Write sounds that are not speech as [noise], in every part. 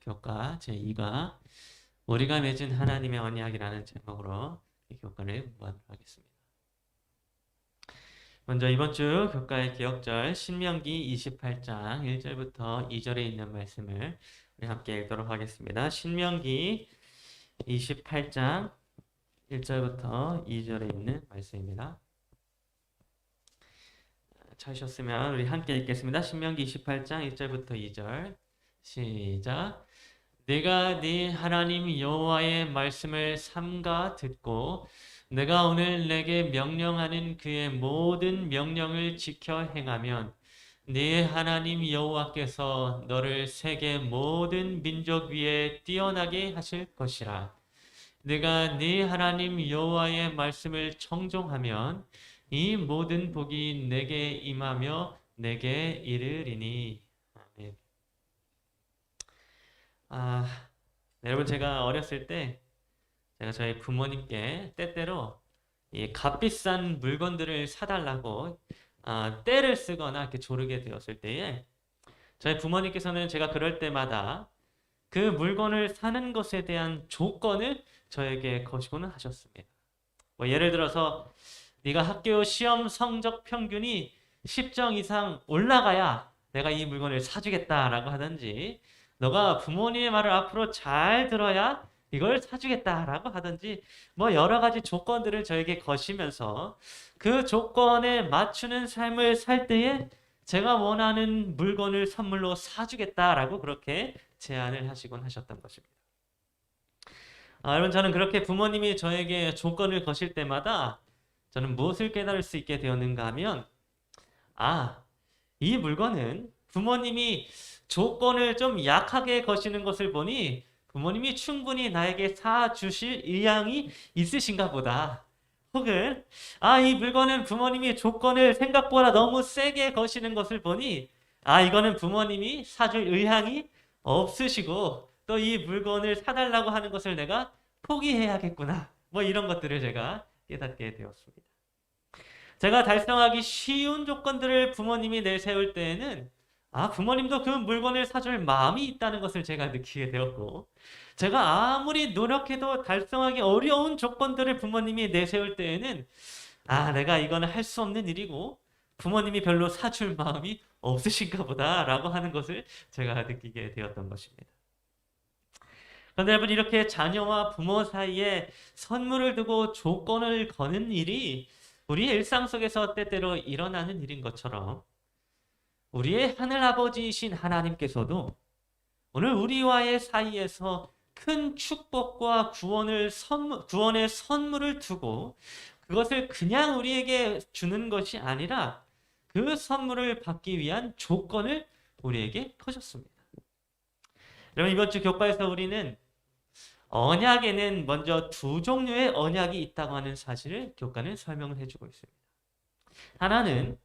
교과 제2가 우리가 맺은 하나님의 언약이라는 제목으로 이 교과를 공부하도록 하겠습니다. 먼저 이번 주 교과의 기억절 신명기 28장 1절부터 2절에 있는 말씀을 우리 함께 읽도록 하겠습니다. 신명기 28장 1절부터 2절에 있는 말씀입니다. 찾으셨으면 우리 함께 읽겠습니다. 신명기 28장 1절부터 2절 시작 내가 네 하나님 여호와의 말씀을 삼가 듣고 내가 오늘 내게 명령하는 그의 모든 명령을 지켜 행하면 네 하나님 여호와께서 너를 세계 모든 민족 위에 뛰어나게 하실 것이라. 내가 네 하나님 여호와의 말씀을 청종하면 이 모든 복이 내게 임하며 내게 이르리니 아멘. 아, 네, 여러분 제가 어렸을 때 제가 저희 부모님께 때때로 이 값비싼 물건들을 사달라고 아, 떼를 쓰거나 이렇게 조르게 되었을 때에 저희 부모님께서는 제가 그럴 때마다 그 물건을 사는 것에 대한 조건을 저에게 거시고는 하셨습니다. 뭐 예를 들어서 네가 학교 시험 성적 평균이 10점 이상 올라가야 내가 이 물건을 사주겠다라고 하든지 너가 부모님의 말을 앞으로 잘 들어야 이걸 사주겠다라고 하든지 뭐 여러 가지 조건들을 저에게 거시면서 그 조건에 맞추는 삶을 살 때에 제가 원하는 물건을 선물로 사주겠다라고 그렇게 제안을 하시곤 하셨던 것입니다. 아, 여러분 저는 그렇게 부모님이 저에게 조건을 거실 때마다 저는 무엇을 깨달을 수 있게 되었는가 하면 아, 이 물건은 부모님이 조건을 좀 약하게 거시는 것을 보니 부모님이 충분히 나에게 사주실 의향이 있으신가 보다. 혹은 아, 이 물건은 부모님이 조건을 생각보다 너무 세게 거시는 것을 보니 아, 이거는 부모님이 사줄 의향이 없으시고 또 이 물건을 사달라고 하는 것을 내가 포기해야겠구나. 뭐 이런 것들을 제가 깨닫게 되었습니다. 제가 달성하기 쉬운 조건들을 부모님이 내세울 때에는 아, 부모님도 그 물건을 사줄 마음이 있다는 것을 제가 느끼게 되었고, 제가 아무리 노력해도 달성하기 어려운 조건들을 부모님이 내세울 때에는 아, 내가 이거는 할 수 없는 일이고, 부모님이 별로 사줄 마음이 없으신가 보다라고 하는 것을 제가 느끼게 되었던 것입니다. 그런데 여러분, 이렇게 자녀와 부모 사이에 선물을 두고 조건을 거는 일이 우리 일상 속에서 때때로 일어나는 일인 것처럼 우리의 하늘 아버지이신 하나님께서도 오늘 우리와의 사이에서 큰 축복과 구원을 선물, 구원의 선물을 두고 그것을 그냥 우리에게 주는 것이 아니라 그 선물을 받기 위한 조건을 우리에게 퍼셨습니다. 여러분 이번 주 교과에서 우리는 언약에는 먼저 두 종류의 언약이 있다고 하는 사실을 교과는 설명을 해주고 있습니다. 하나는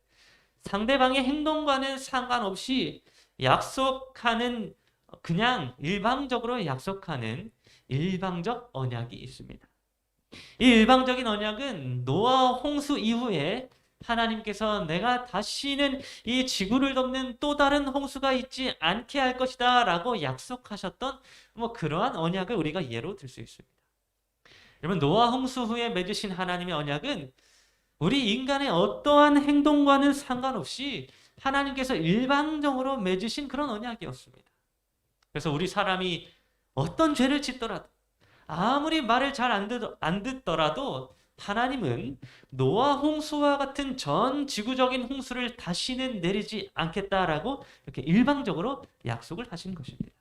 상대방의 행동과는 상관없이 약속하는 그냥 일방적으로 약속하는 일방적 언약이 있습니다. 이 일방적인 언약은 노아 홍수 이후에 하나님께서 내가 다시는 이 지구를 덮는 또 다른 홍수가 있지 않게 할 것이다 라고 약속하셨던 뭐 그러한 언약을 우리가 예로 들 수 있습니다. 여러분 노아 홍수 후에 맺으신 하나님의 언약은 우리 인간의 어떠한 행동과는 상관없이 하나님께서 일방적으로 맺으신 그런 언약이었습니다. 그래서 우리 사람이 어떤 죄를 짓더라도 아무리 말을 잘 안 듣더라도 하나님은 노아 홍수와 같은 전 지구적인 홍수를 다시는 내리지 않겠다라고 이렇게 일방적으로 약속을 하신 것입니다.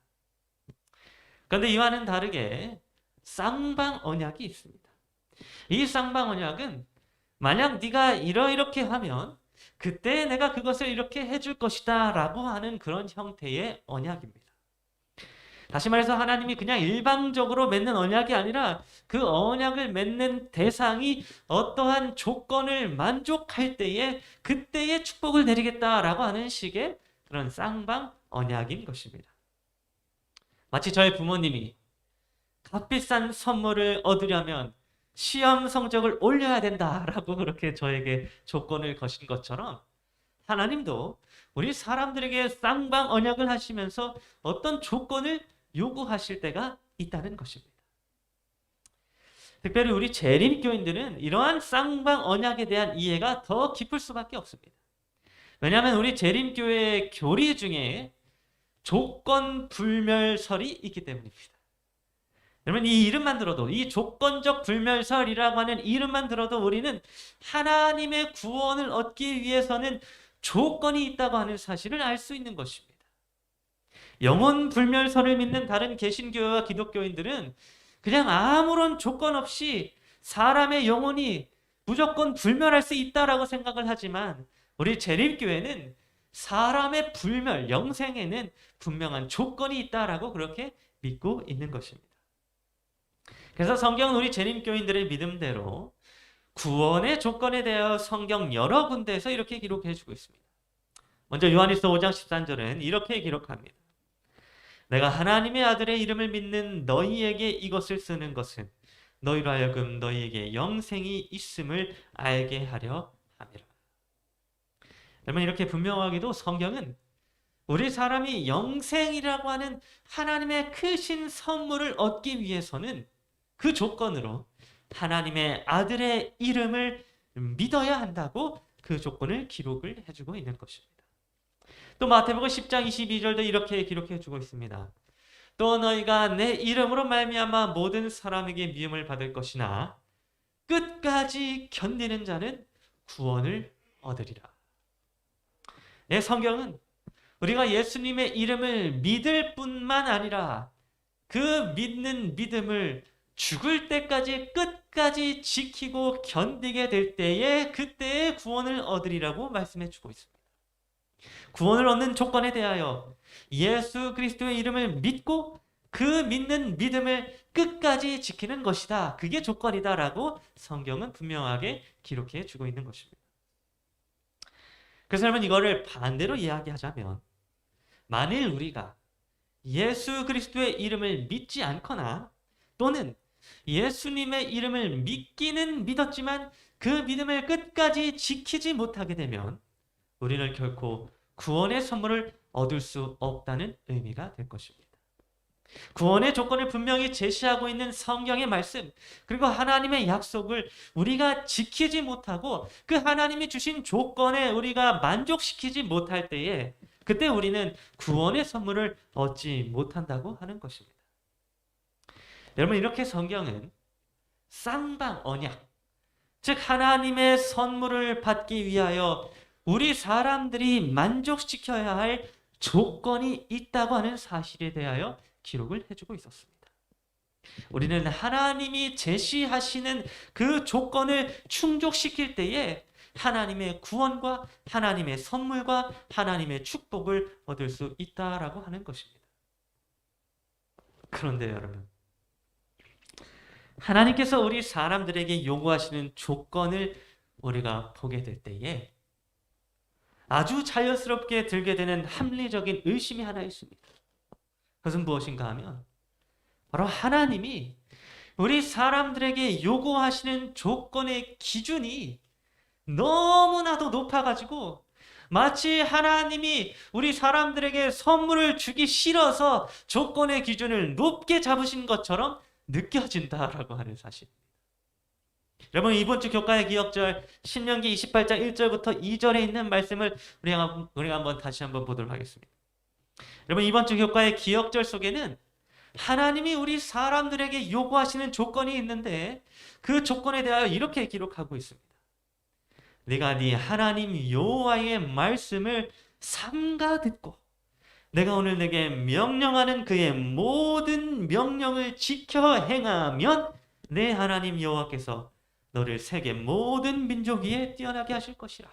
그런데 이와는 다르게 쌍방 언약이 있습니다. 이 쌍방 언약은 만약 네가 이러 이렇게 하면 그때 내가 그것을 이렇게 해줄 것이다 라고 하는 그런 형태의 언약입니다. 다시 말해서 하나님이 그냥 일방적으로 맺는 언약이 아니라 그 언약을 맺는 대상이 어떠한 조건을 만족할 때에 그때의 축복을 내리겠다라고 하는 식의 그런 쌍방 언약인 것입니다. 마치 저희 부모님이 값비싼 선물을 얻으려면 시험 성적을 올려야 된다라고 [laughs] 그렇게 저에게 조건을 거신 것처럼 하나님도 우리 사람들에게 쌍방 언약을 하시면서 어떤 조건을 요구하실 때가 있다는 것입니다. 특별히 우리 재림 교인들은 이러한 쌍방 언약에 대한 이해가 더 깊을 수밖에 없습니다. 왜냐하면 우리 재림 교회 교리 중에 조건 불멸설이 있기 때문입니다. 여러분 이 이름만 들어도 이 조건적 불멸설이라고 하는 이름만 들어도 우리는 하나님의 구원을 얻기 위해서는 조건이 있다고 하는 사실을 알 수 있는 것입니다. 영혼 불멸설을 믿는 다른 개신교와 기독교인들은 그냥 아무런 조건 없이 사람의 영혼이 무조건 불멸할 수 있다라고 생각을 하지만 우리 재림교회는 사람의 불멸, 영생에는 분명한 조건이 있다라고 그렇게 믿고 있는 것입니다. 그래서 성경은 우리 재림교인들의 믿음대로 구원의 조건에 대하여 성경 여러 군데에서 이렇게 기록해 주고 있습니다. 먼저 요한일서 5장 13절은 이렇게 기록합니다. 내가 하나님의 아들의 이름을 믿는 너희에게 이것을 쓰는 것은 너희로 하여금 너희에게 영생이 있음을 알게 하려 함이라. 여러분 이렇게 분명하게도 성경은 우리 사람이 영생이라고 하는 하나님의 크신 선물을 얻기 위해서는 그 조건으로 하나님의 아들의 이름을 믿어야 한다고 그 조건을 기록을 해주고 있는 것입니다. 또 마태복음 10장 22절도 이렇게 기록해 주고 있습니다. 또 너희가 내 이름으로 말미암아 모든 사람에게 미움을 받을 것이나 끝까지 견디는 자는 구원을 얻으리라. 내 성경은 우리가 예수님의 이름을 믿을 뿐만 아니라 그 믿는 믿음을 죽을 때까지 끝까지 지키고 견디게 될 때에 그때의 구원을 얻으리라고 말씀해 주고 있습니다. 구원을 얻는 조건에 대하여 예수 그리스도의 이름을 믿고 그 믿는 믿음을 끝까지 지키는 것이다. 그게 조건이다라고 성경은 분명하게 기록해 주고 있는 것입니다. 그래서 여러분 이거를 반대로 이야기하자면 만일 우리가 예수 그리스도의 이름을 믿지 않거나 또는 예수님의 이름을 믿기는 믿었지만 그 믿음을 끝까지 지키지 못하게 되면 우리는 결코 구원의 선물을 얻을 수 없다는 의미가 될 것입니다. 구원의 조건을 분명히 제시하고 있는 성경의 말씀, 그리고 하나님의 약속을 우리가 지키지 못하고 그 하나님이 주신 조건에 우리가 만족시키지 못할 때에 그때 우리는 구원의 선물을 얻지 못한다고 하는 것입니다. 여러분, 이렇게 성경은 쌍방 언약, 즉 하나님의 선물을 받기 위하여 우리 사람들이 만족시켜야 할 조건이 있다고 하는 사실에 대하여 기록을 해주고 있었습니다. 우리는 하나님이 제시하시는 그 조건을 충족시킬 때에 하나님의 구원과 하나님의 선물과 하나님의 축복을 얻을 수 있다라고 하는 것입니다. 그런데 여러분, 하나님께서 우리 사람들에게 요구하시는 조건을 우리가 보게 될 때에 아주 자연스럽게 들게 되는 합리적인 의심이 하나 있습니다. 그것은 무엇인가 하면 바로 하나님이 우리 사람들에게 요구하시는 조건의 기준이 너무나도 높아가지고 마치 하나님이 우리 사람들에게 선물을 주기 싫어서 조건의 기준을 높게 잡으신 것처럼 느껴진다라고 하는 사실입니다. 여러분 이번 주 교과의 기억절 신명기 28장 1절부터 2절에 있는 말씀을 우리 가, 우리가 한번 다시 한번 보도록 하겠습니다. 여러분 이번 주 교과의 기억절 속에는 하나님이 우리 사람들에게 요구하시는 조건이 있는데 그 조건에 대하여 이렇게 기록하고 있습니다. 내가 네 하나님 여호와의 말씀을 삼가 듣고 내가 오늘 내게 명령하는 그의 모든 명령을 지켜 행하면 내 하나님 여호와께서 너를 세계 모든 민족 위에 뛰어나게 하실 것이라.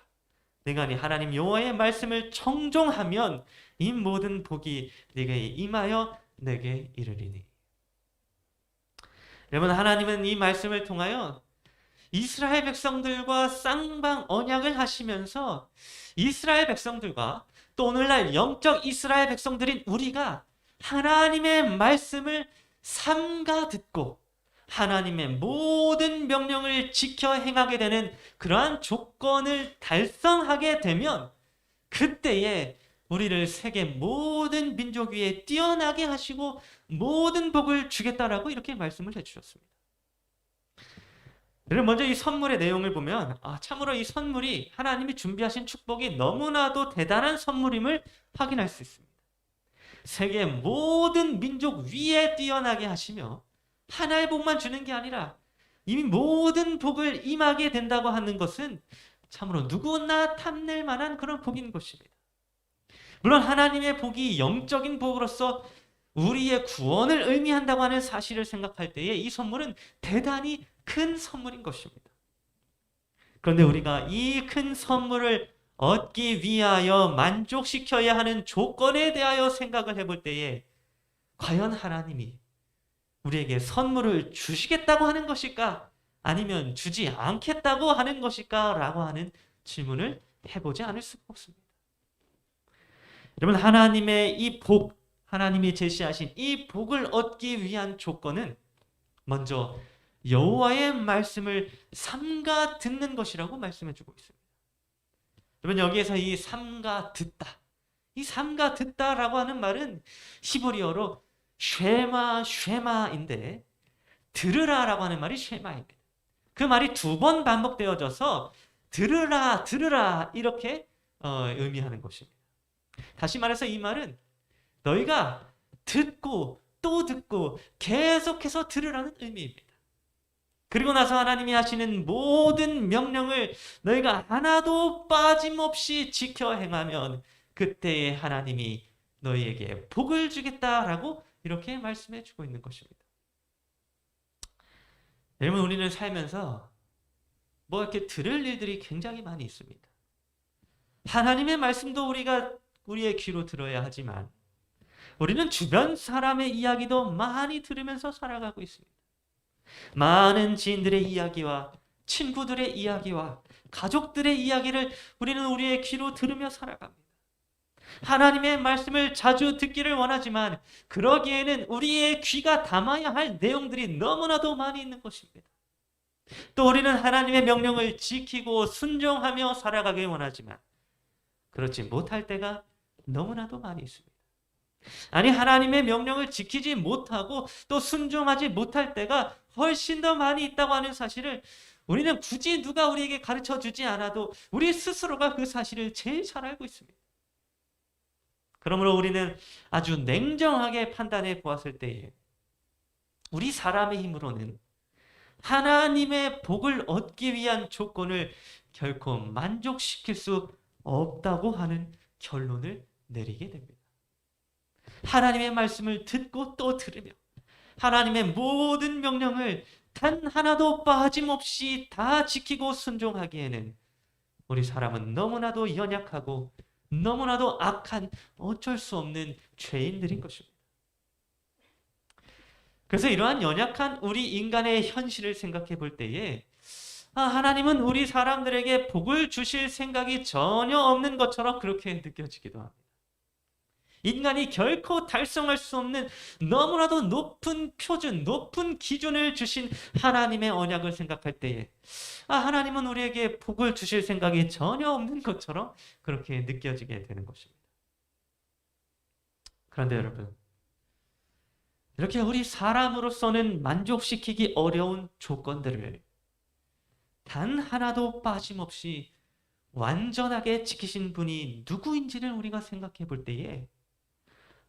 내가 네 하나님 여호와의 말씀을 청종하면 이 모든 복이 네게 임하여 내게 이르리니. 여러분 하나님은 이 말씀을 통하여 이스라엘 백성들과 쌍방 언약을 하시면서 이스라엘 백성들과 또 오늘날 영적 이스라엘 백성들인 우리가 하나님의 말씀을 삼가 듣고 하나님의 모든 명령을 지켜 행하게 되는 그러한 조건을 달성하게 되면 그때에 우리를 세계 모든 민족 위에 뛰어나게 하시고 모든 복을 주겠다라고 이렇게 말씀을 해주셨습니다. 그럼 먼저 이 선물의 내용을 보면 아, 참으로 이 선물이 하나님이 준비하신 축복이 너무나도 대단한 선물임을 확인할 수 있습니다. 세계 모든 민족 위에 뛰어나게 하시며 하나의 복만 주는 게 아니라 이미 모든 복을 임하게 된다고 하는 것은 참으로 누구나 탐낼 만한 그런 복인 것입니다. 물론 하나님의 복이 영적인 복으로서 우리의 구원을 의미한다고 하는 사실을 생각할 때에 이 선물은 대단히 큰 선물인 것입니다. 그런데 우리가 이 큰 선물을 얻기 위하여 만족시켜야 하는 조건에 대하여 생각을 해볼 때에 과연 하나님이 우리에게 선물을 주시겠다고 하는 것일까? 아니면 주지 않겠다고 하는 것일까? 라고 하는 질문을 해보지 않을 수가 없습니다. 여러분, 하나님의 이 복, 하나님이 제시하신 이 복을 얻기 위한 조건은 먼저 여호와의 말씀을 삼가 듣는 것이라고 말씀해 주고 있습니다. 여러분 여기에서 이 삼가 듣다. 이 삼가 듣다라고 하는 말은 히브리어로 쉐마 쉐마인데 들으라라고 하는 말이 쉐마입니다. 그 말이 두 번 반복되어져서 들으라 들으라 이렇게 어, 의미하는 것입니다. 다시 말해서 이 말은 너희가 듣고 또 듣고 계속해서 들으라는 의미입니다. 그리고 나서 하나님이 하시는 모든 명령을 너희가 하나도 빠짐없이 지켜 행하면 그때에 하나님이 너희에게 복을 주겠다라고 이렇게 말씀해 주고 있는 것입니다. 여러분 우리는 살면서 뭐 이렇게 들을 일들이 굉장히 많이 있습니다. 하나님의 말씀도 우리가 우리의 귀로 들어야 하지만 우리는 주변 사람의 이야기도 많이 들으면서 살아가고 있습니다. 많은 지인들의 이야기와 친구들의 이야기와 가족들의 이야기를 우리는 우리의 귀로 들으며 살아갑니다. 하나님의 말씀을 자주 듣기를 원하지만 그러기에는 우리의 귀가 담아야 할 내용들이 너무나도 많이 있는 것입니다. 또 우리는 하나님의 명령을 지키고 순종하며 살아가길 원하지만 그렇지 못할 때가 너무나도 많이 있습니다. 아니 하나님의 명령을 지키지 못하고 또 순종하지 못할 때가 훨씬 더 많이 있다고 하는 사실을 우리는 굳이 누가 우리에게 가르쳐 주지 않아도 우리 스스로가 그 사실을 제일 잘 알고 있습니다. 그러므로 우리는 아주 냉정하게 판단해 보았을 때에 우리 사람의 힘으로는 하나님의 복을 얻기 위한 조건을 결코 만족시킬 수 없다고 하는 결론을 내리게 됩니다. 하나님의 말씀을 듣고 또 들으며 하나님의 모든 명령을 단 하나도 빠짐없이 다 지키고 순종하기에는 우리 사람은 너무나도 연약하고 너무나도 악한 어쩔 수 없는 죄인들인 것입니다. 그래서 이러한 연약한 우리 인간의 현실을 생각해 볼 때에 아, 하나님은 우리 사람들에게 복을 주실 생각이 전혀 없는 것처럼 그렇게 느껴지기도 합니다. 인간이 결코 달성할 수 없는 너무나도 높은 표준, 높은 기준을 주신 하나님의 언약을 생각할 때에 아, 하나님은 우리에게 복을 주실 생각이 전혀 없는 것처럼 그렇게 느껴지게 되는 것입니다. 그런데 여러분, 이렇게 우리 사람으로서는 만족시키기 어려운 조건들을 단 하나도 빠짐없이 완전하게 지키신 분이 누구인지를 우리가 생각해 볼 때에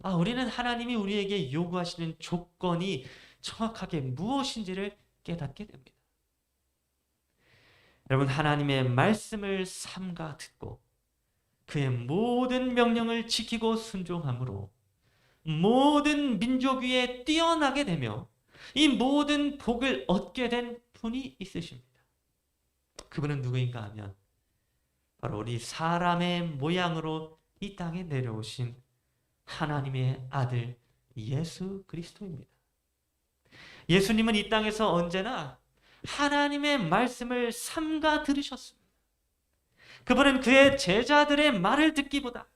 아, 우리는 하나님이 우리에게 요구하시는 조건이 정확하게 무엇인지를 깨닫게 됩니다. 여러분, 하나님의 말씀을 삼가 듣고 그의 모든 명령을 지키고 순종함으로 모든 민족 위에 뛰어나게 되며 이 모든 복을 얻게 된 분이 있으십니다. 그분은 누구인가 하면 바로 우리 사람의 모양으로 이 땅에 내려오신 하나님의 아들 예수 그리스도입니다. 예수님은 이 땅에서 언제나 하나님의 말씀을 삼가 들으셨습니다. 그분은 그의 제자들의 말을 듣기보다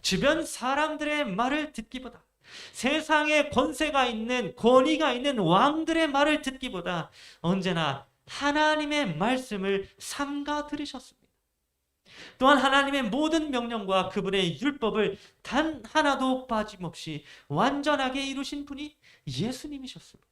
주변 사람들의 말을 듣기보다 세상에 권세가 있는 권위가 있는 왕들의 말을 듣기보다 언제나 하나님의 말씀을 삼가 들으셨습니다. 또한 하나님의 모든 명령과 그분의 율법을 단 하나도 빠짐없이 완전하게 이루신 분이 예수님이셨습니다.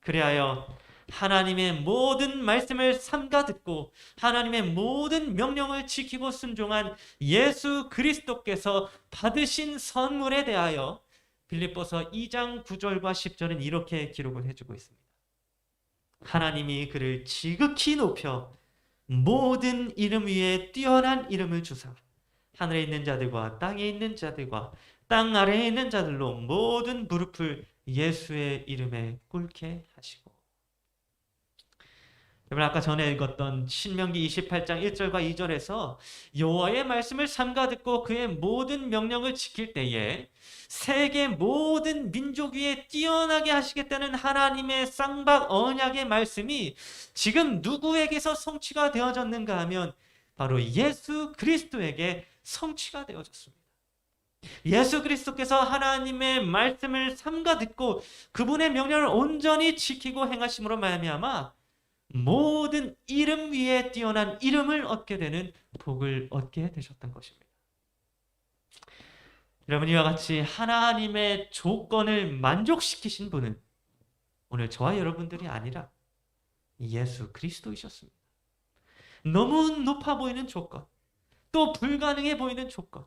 그리하여 하나님의 모든 말씀을 삼가 듣고 하나님의 모든 명령을 지키고 순종한 예수 그리스도께서 받으신 선물에 대하여 빌립보서 2장 9절과 10절은 이렇게 기록을 해주고 있습니다. 하나님이 그를 지극히 높여 모든 이름 위에 뛰어난 이름을 주사 하늘에 있는 자들과 땅에 있는 자들과 땅 아래에 있는 자들로 모든 무릎을 예수의 이름에 꿇게 하시고 여러분 아까 전에 읽었던 신명기 28장 1절과 2절에서 여호와의 말씀을 삼가 듣고 그의 모든 명령을 지킬 때에 세계 모든 민족 위에 뛰어나게 하시겠다는 하나님의 쌍박 언약의 말씀이 지금 누구에게서 성취가 되어졌는가 하면 바로 예수 그리스도에게 성취가 되어졌습니다. 예수 그리스도께서 하나님의 말씀을 삼가 듣고 그분의 명령을 온전히 지키고 행하심으로 말미암아 모든 이름 위에 뛰어난 이름을 얻게 되는 복을 얻게 되셨던 것입니다. 여러분 이와 같이 하나님의 조건을 만족시키신 분은 오늘 저와 여러분들이 아니라 예수 그리스도이셨습니다. 너무 높아 보이는 조건, 또 불가능해 보이는 조건,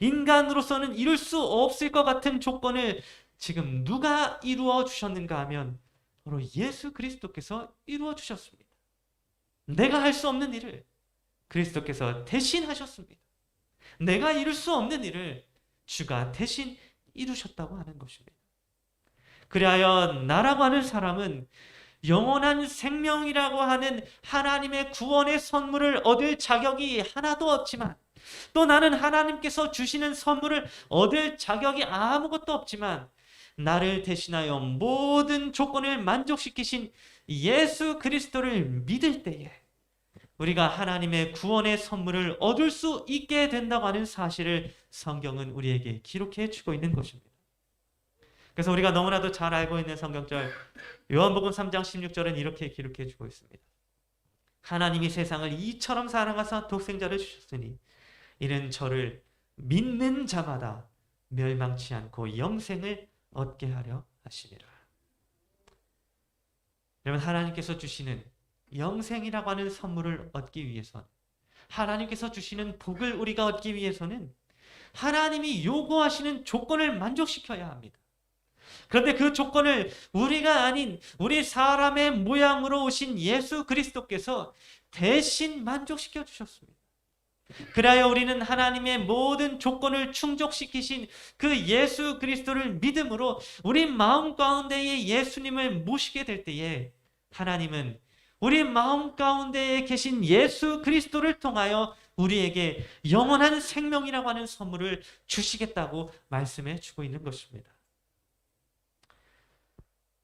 인간으로서는 이룰 수 없을 것 같은 조건을 지금 누가 이루어 주셨는가 하면 바로 예수 그리스도께서 이루어 주셨습니다. 내가 할 수 없는 일을 그리스도께서 대신 하셨습니다. 내가 이룰 수 없는 일을 주가 대신 이루셨다고 하는 것입니다. 그리하여 나라고 하는 사람은 영원한 생명이라고 하는 하나님의 구원의 선물을 얻을 자격이 하나도 없지만 또 나는 하나님께서 주시는 선물을 얻을 자격이 아무것도 없지만 나를 대신하여 모든 조건을 만족시키신 예수 그리스도를 믿을 때에 우리가 하나님의 구원의 선물을 얻을 수 있게 된다고 하는 사실을 성경은 우리에게 기록해 주고 있는 것입니다. 그래서 우리가 너무나도 잘 알고 있는 성경절 요한복음 3장 16절은 이렇게 기록해 주고 있습니다. 하나님이 세상을 이처럼 사랑하사 독생자를 주셨으니 이는 저를 믿는 자마다 멸망치 않고 영생을 얻게 하려 하시니라. 여러분 하나님께서 주시는 영생이라고 하는 선물을 얻기 위해선 하나님께서 주시는 복을 우리가 얻기 위해서는 하나님이 요구하시는 조건을 만족시켜야 합니다. 그런데 그 조건을 우리가 아닌 우리 사람의 모양으로 오신 예수 그리스도께서 대신 만족시켜 주셨습니다. 그리하여 우리는 하나님의 모든 조건을 충족시키신 그 예수 그리스도를 믿음으로 우리 마음 가운데에 예수님을 모시게 될 때에 하나님은 우리 마음 가운데에 계신 예수 그리스도를 통하여 우리에게 영원한 생명이라고 하는 선물을 주시겠다고 말씀해 주고 있는 것입니다.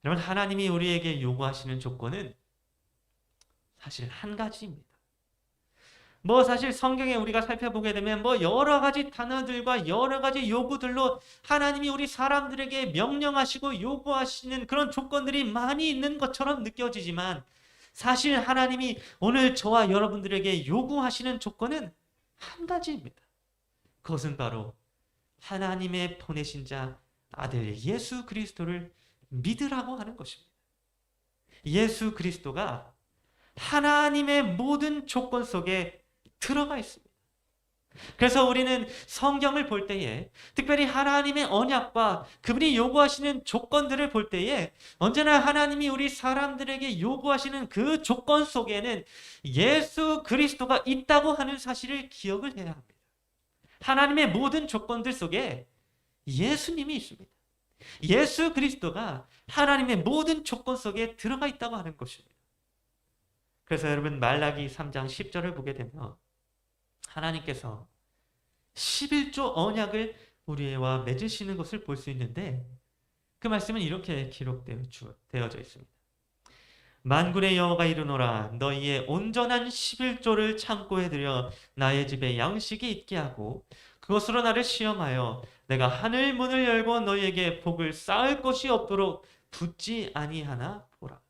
여러분 하나님이 우리에게 요구하시는 조건은 사실 한 가지입니다. 뭐 사실 성경에 우리가 살펴보게 되면 뭐 여러 가지 단어들과 여러 가지 요구들로 하나님이 우리 사람들에게 명령하시고 요구하시는 그런 조건들이 많이 있는 것처럼 느껴지지만 사실 하나님이 오늘 저와 여러분들에게 요구하시는 조건은 한 가지입니다. 그것은 바로 하나님의 보내신 자 아들 예수 그리스도를 믿으라고 하는 것입니다. 예수 그리스도가 하나님의 모든 조건 속에 들어가 있습니다. 그래서 우리는 성경을 볼 때에 특별히 하나님의 언약과 그분이 요구하시는 조건들을 볼 때에 언제나 하나님이 우리 사람들에게 요구하시는 그 조건 속에는 예수 그리스도가 있다고 하는 사실을 기억을 해야 합니다. 하나님의 모든 조건들 속에 예수님이 있습니다. 예수 그리스도가 하나님의 모든 조건 속에 들어가 있다고 하는 것입니다. 그래서 여러분 말라기 3장 10절을 보게 되면 하나님께서 11조 언약을 우리와 맺으시는 것을 볼 수 있는데 그 말씀은 이렇게 기록되어져 있습니다. 만군의 여호가 이르노라 너희의 온전한 11조를 창고에 들여 나의 집에 양식이 있게 하고 그것으로 나를 시험하여 내가 하늘 문을 열고 너희에게 복을 쌓을 것이 없도록 붙지 아니하나 보라.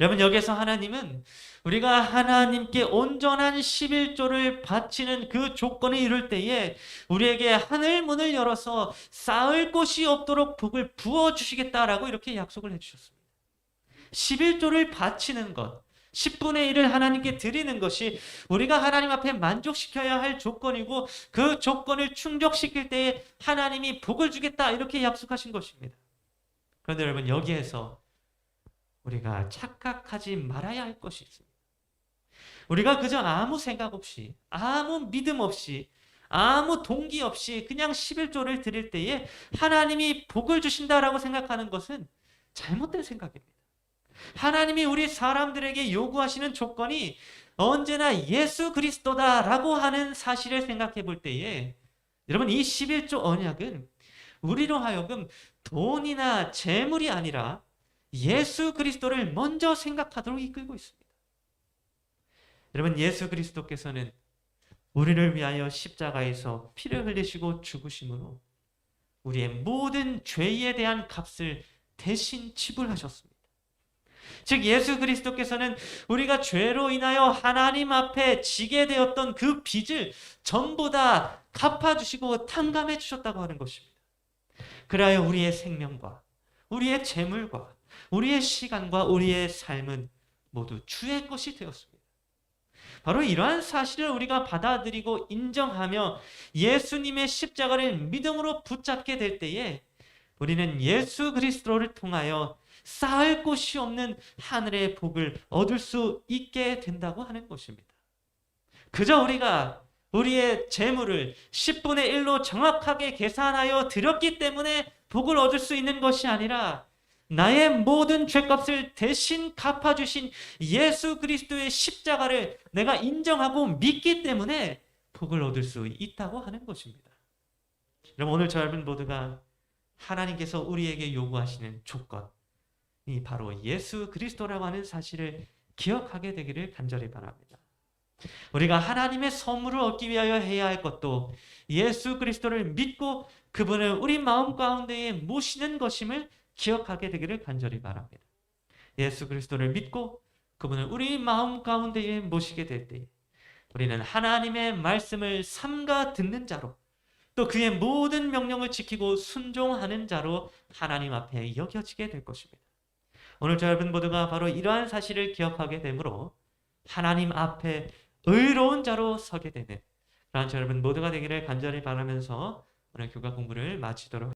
여러분 여기서 하나님은 우리가 하나님께 온전한 11조를 바치는 그 조건을 이룰 때에 우리에게 하늘 문을 열어서 쌓을 곳이 없도록 복을 부어 주시겠다라고 이렇게 약속을 해 주셨습니다. 11조를 바치는 것, 10분의 1을 하나님께 드리는 것이 우리가 하나님 앞에 만족시켜야 할 조건이고 그 조건을 충족시킬 때에 하나님이 복을 주겠다 이렇게 약속하신 것입니다. 그런데 여러분 여기에서 우리가 착각하지 말아야 할 것이 있습니다. 우리가 그저 아무 생각 없이 아무 믿음 없이 아무 동기 없이 그냥 11조를 드릴 때에 하나님이 복을 주신다라고 생각하는 것은 잘못된 생각입니다. 하나님이 우리 사람들에게 요구하시는 조건이 언제나 예수 그리스도다라고 하는 사실을 생각해 볼 때에 여러분 이 11조 언약은 우리로 하여금 돈이나 재물이 아니라 예수 그리스도를 먼저 생각하도록 이끌고 있습니다. 여러분 예수 그리스도께서는 우리를 위하여 십자가에서 피를 흘리시고 죽으심으로 우리의 모든 죄에 대한 값을 대신 지불하셨습니다. 즉 예수 그리스도께서는 우리가 죄로 인하여 하나님 앞에 지게 되었던 그 빚을 전부 다 갚아주시고 탕감해 주셨다고 하는 것입니다. 그리하여 우리의 생명과 우리의 재물과 우리의 시간과 우리의 삶은 모두 주의 것이 되었습니다. 바로 이러한 사실을 우리가 받아들이고 인정하며 예수님의 십자가를 믿음으로 붙잡게 될 때에 우리는 예수 그리스도를 통하여 쌓을 곳이 없는 하늘의 복을 얻을 수 있게 된다고 하는 것입니다. 그저 우리가 우리의 재물을 10분의 1로 정확하게 계산하여 드렸기 때문에 복을 얻을 수 있는 것이 아니라 나의 모든 죄값을 대신 갚아주신 예수 그리스도의 십자가를 내가 인정하고 믿기 때문에 복을 얻을 수 있다고 하는 것입니다. 여러분 오늘 저여러분 모두가 하나님께서 우리에게 요구하시는 조건 이 바로 예수 그리스도라고 하는 사실을 기억하게 되기를 간절히 바랍니다. 우리가 하나님의 선물을 얻기 위하여 해야 할 것도 예수 그리스도를 믿고 그분을 우리 마음 가운데에 모시는 것임을 기억하게 되기를 간절히 바랍니다. 예수 그리스도를 믿고 그분을 우리 마음 가운데에 모시게 될때 우리는 하나님의 말씀을 삼가 듣는 자로 또 그의 모든 명령을 지키고 순종하는 자로 하나님 앞에 여겨지게 될 것입니다. 오늘 저 여러분 모두가 바로 이러한 사실을 기억하게 되므로 하나님 앞에 의로운 자로 서게 되는 그러한 저 여러분 모두가 되기를 간절히 바라면서 오늘 교과 공부를 마치도록